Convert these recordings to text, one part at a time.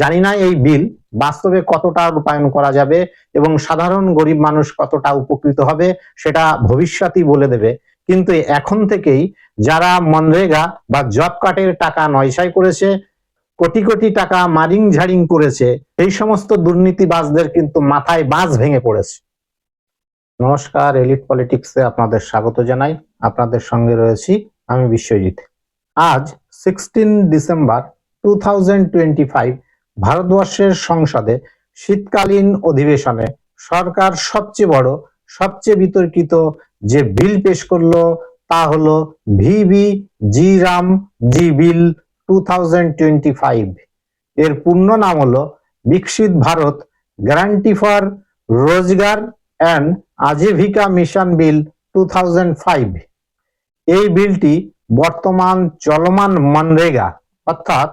জানি না এই বিল বাস্তবে কতটা রূপায়ণ করা যাবে এবং সাধারণ গরিব মানুষ কতটা উপকৃত হবে সেটা ভবিষ্যতই বলে দেবে। কিন্তু এখন থেকেই যারা মনরেগা বা জব কার্ডের টাকা নয়ছাই করেছে, কোটি কোটি টাকা মারিং ঝাড়িং করেছে, এই সমস্ত দুর্নীতিবাজদের কিন্তু মাথায় বাজ ভেঙে পড়েছে। নমস্কার এলিট পলিটিক্সে আপনাদের স্বাগত জানাই। আপনাদের সঙ্গে রয়েছি আমি বিশ্বজিৎ। আজ সিক্সটিন ডিসেম্বর টু ভারতবর্ষের সংসদে শীতকালীন অধিবেশনে সরকার সবচেয়ে বড়, সবচেয়ে বিতর্কিত যে বিল পেশ করল তা হলো VB G Ram G bill two এর পূর্ণ নাম হলো Viksit Bharat guarantee for Rozgar and Ajeevika mission bill two এই বিলটি বর্তমান চলমান মনরেগা, অর্থাৎ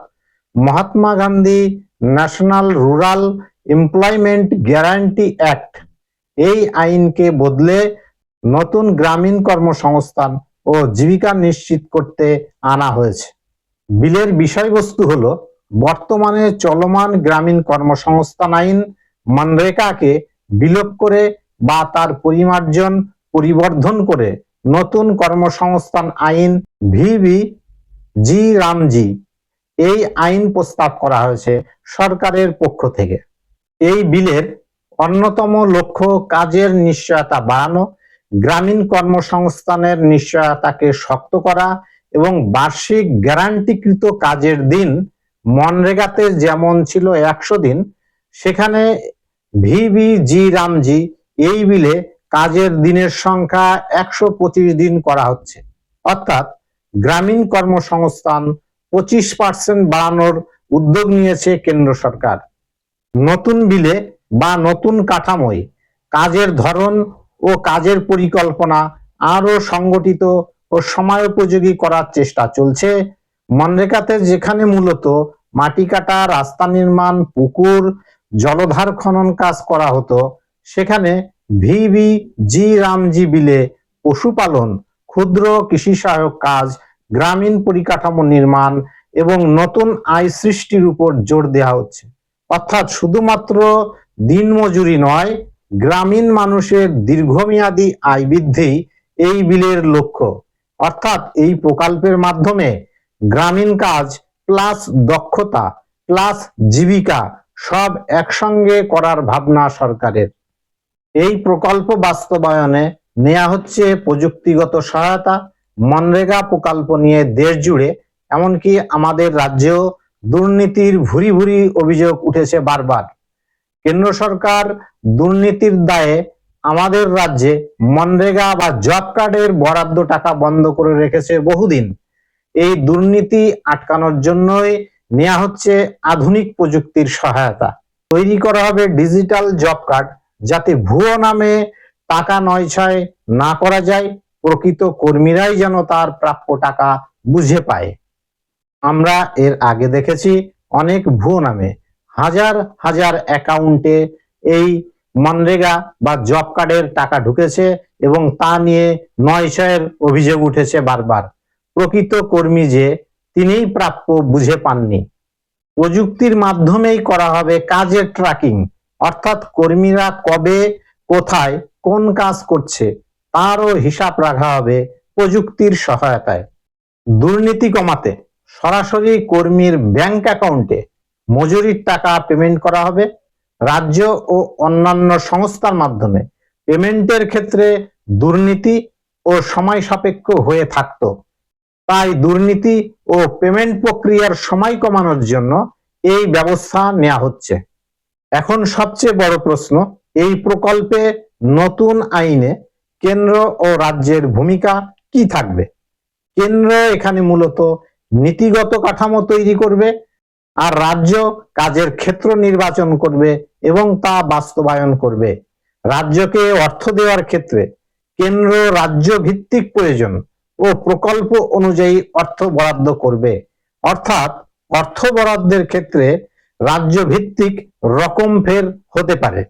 Mahatma Gandhi national rural employment guarantee act. এই আইনকে বদলে নতুন গ্রামীণ কর্মসংস্থান ও জীবিকা নিশ্চিত করতে আনা হয়েছে। বিলের বিষয়বস্তু হলো, বর্তমানে চলমান গ্রামীণ কর্মসংস্থান আইন মনরেগাকে বিলোপ করে বা তার পরিমার্জন, পরিবর্ধন করে নতুন কর্মসংস্থান আইন ভিবি জি রামজি এই আইন প্রস্তাব করা হয়েছে সরকারের পক্ষ থেকে। এই বিলের অন্যতম লক্ষ্য কাজের নিশ্চয়তা বাড়ানো, গ্রামীণ কর্মসংস্থানের নিশ্চয়তাকে শক্ত করা এবং বার্ষিক গ্যারান্টিকৃত কাজের দিন মনরেগাতে যেমন ছিল একশো দিন, সেখানে ভিবি জি রামজি এই বিলে কাজের দিনের সংখ্যা একশো পঁচিশ দিন করা হচ্ছে। অর্থাৎ গ্রামীণ কর্মসংস্থান পঁচিশ পার্সেন্ট বাড়ানোর উদ্যোগ নিয়েছে কেন্দ্র সরকার। নতুন বিলে বা নতুন কাঠামোয় কাজের ধরন ও কাজের পরিকল্পনা আরও সংগঠিত ও সময়োপযোগী করার চেষ্টা চলছে। মনরেগাতে যেখানে মূলত মাটি কাটা, রাস্তা নির্মাণ, পুকুর, জলধার খনন কাজ করা হতো, সেখানে ভিবি জি রামজি বিলে পশুপালন, ক্ষুদ্র কৃষি সহায়ক কাজ গ্রামীণ পরিকাঠামো নির্মাণ এবং নতুন আয় সৃষ্টির উপর জোর দেওয়া হচ্ছে। অর্থাৎ শুধুমাত্র দিনমজুরি নয়, গ্রামীণ মানুষের দীর্ঘমেয়াদী আয় বৃদ্ধি এই বিলের লক্ষ্য। অর্থাৎ এই প্রকল্পের মাধ্যমে গ্রামীণ কাজ প্লাস দক্ষতা প্লাস জীবিকা সব একসঙ্গে করার ভাবনা সরকারের। এই প্রকল্প বাস্তবায়নে নেওয়া হচ্ছে প্রযুক্তিগত সহায়তা মনরেগা প্রকল্প নিয়ে দেশ জুড়ে, এমনকি আমাদের রাজ্যেও দুর্নীতির ভুরি ভুরি অভিযোগ উঠেছে বারবার। কেন্দ্র সরকার দুর্নীতির দায়ে আমাদের রাজ্যে মনরেগা বা জব কার্ডের বরাদ্দ টাকা বন্ধ করে রেখেছে বহুদিন। এই দুর্নীতি আটকানোর জন্যই নেওয়া হচ্ছে আধুনিক প্রযুক্তির সহায়তা। তৈরি করা হবে ডিজিটাল জব কার্ড, যাতে ভুয়ো নামে টাকা নয় ছয় না করা যায়। প্রকৃত কর্মীরাই যেন তার প্রাপ্য টাকা বুঝে পায়। আমরা এর আগে দেখেছি অনেক ভুয়ো নামে। হাজার হাজার অ্যাকাউন্টে এই মনরেগা বা জব কার্ডের টাকা ঢুকেছে এবং তা নিয়ে নয়শয়ের অভিযোগ উঠেছে বারবার। প্রকৃত কর্মী যে তিনিই প্রাপ্য বুঝে পাননি। প্রযুক্তির মাধ্যমেই করা হবে কাজের ট্র্যাকিং অর্থাৎ কর্মীরা কবে, কোথায়, কোন কাজ করছে তারও হিসাব রাখা হবে প্রযুক্তির সহায়তায়। দুর্নীতি কমাতে সরাসরি কর্মীর ব্যাংক অ্যাকাউন্টে মজুরির টাকা পেমেন্ট করা হবে। রাজ্য ও অন্যান্য সংস্থার মাধ্যমে পেমেন্টের ক্ষেত্রে দুর্নীতি ও সময় সাপেক্ষ হয়ে থাকতো। তাই দুর্নীতি ও পেমেন্ট প্রক্রিয়ার সময় কমানোর জন্য এই ব্যবস্থা নেওয়া হচ্ছে। এখন সবচেয়ে বড় প্রশ্ন, এই প্রকল্পে নতুন আইনে কেন্দ্র ও রাজ্যের ভূমিকা কি থাকবে? কেন্দ্র এখানে মূলত নীতিগত কাঠামো তৈরি করবে আর রাজ্য কাজের ক্ষেত্র নির্বাচন করবে এবং তা বাস্তবায়ন করবে। রাজ্যকে অর্থ দেওয়ার ক্ষেত্রে কেন্দ্র রাজ্য ভিত্তিক প্রয়োজন ও প্রকল্প অনুযায়ী অর্থ বরাদ্দ করবে। অর্থাৎ অর্থ বরাদ্দের ক্ষেত্রে রাজ্য ভিত্তিক রকম ফের হতে পারে।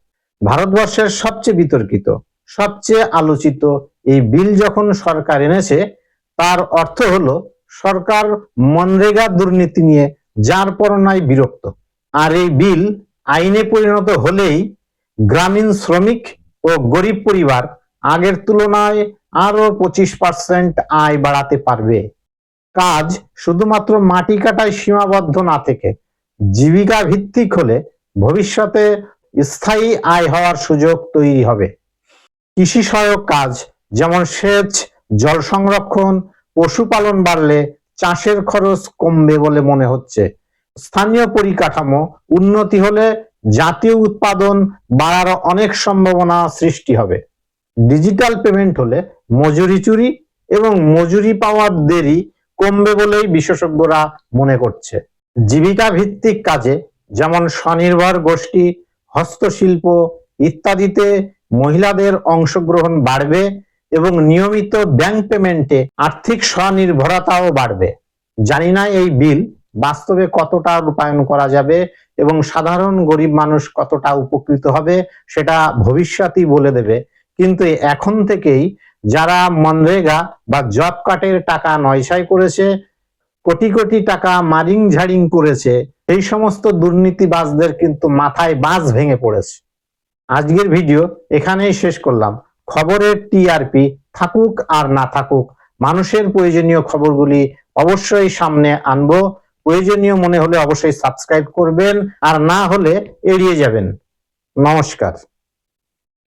ভারতবর্ষের সবচেয়ে বিতর্কিত সবচেয়ে আলোচিত এই বিল যখন সরকার এনেছে, তার অর্থ হলো সরকার মনরেগা দুর্নীতি নিয়ে যার পরনায় বিরক্ত। আর এই বিল আইনে পরিণত হলেই গ্রামীণ শ্রমিক ও গরিব পরিবার আগের তুলনায় আরও পঁচিশ পার্সেন্ট আয় বাড়াতে পারবে। কাজ শুধুমাত্র মাটি কাটায় সীমাবদ্ধ না থেকে জীবিকা ভিত্তিক হলে ভবিষ্যতে স্থায়ী আয় হওয়ার সুযোগ তৈরি হবে। কৃষি সহায়ক কাজ, যেমন সেচ, জল সংরক্ষণ, পশুপালন বাড়লে চাষের খরচ কমবে বলে মনে হচ্ছে। স্থানীয় পরিকাঠামো উন্নতি হলে জাতীয় উৎপাদন বাড়ার অনেক সম্ভাবনা সৃষ্টি হবে। ডিজিটাল পেমেন্ট হলে মজুরি চুরি এবং মজুরি পাওয়ার দেরি কমবে বলেই বিশেষজ্ঞরা মনে করছে। জীবিকা ভিত্তিক কাজে যেমন স্বনির্ভর গোষ্ঠী, হস্তশিল্প ইত্যাদিতে মহিলাদের অংশগ্রহণ বাড়বে এবং নিয়মিত ব্যাংক পেমেন্টে আর্থিক স্বনির্ভরতাও বাড়বে। জানি না এই বিল বাস্তবে কতটা রূপায়ণ করা যাবে এবং সাধারণ গরিব মানুষ কতটা উপকৃত হবে সেটা ভবিষ্যতই বলে দেবে। কিন্তু এখন থেকেই যারা মনরেগা বা জব কার্ডের টাকা নয়ছাই করেছে, কোটি কোটি টাকা মারিং ঝাড়িং করেছে, এই সমস্ত দুর্নীতিবাজদের কিন্তু মাথায় বাজ ভেঙে পড়েছে। আজকের ভিডিও এখানেই শেষ করলাম। খবরের টিআরপি থাকুক আর না থাকুক, মানুষের প্রয়োজনীয় খবরগুলি অবশ্যই সামনে আনব। প্রয়োজনীয় মনে হলে অবশ্যই সাবস্ক্রাইব করবেন আর না হলে এড়িয়ে যাবেন। নমস্কার।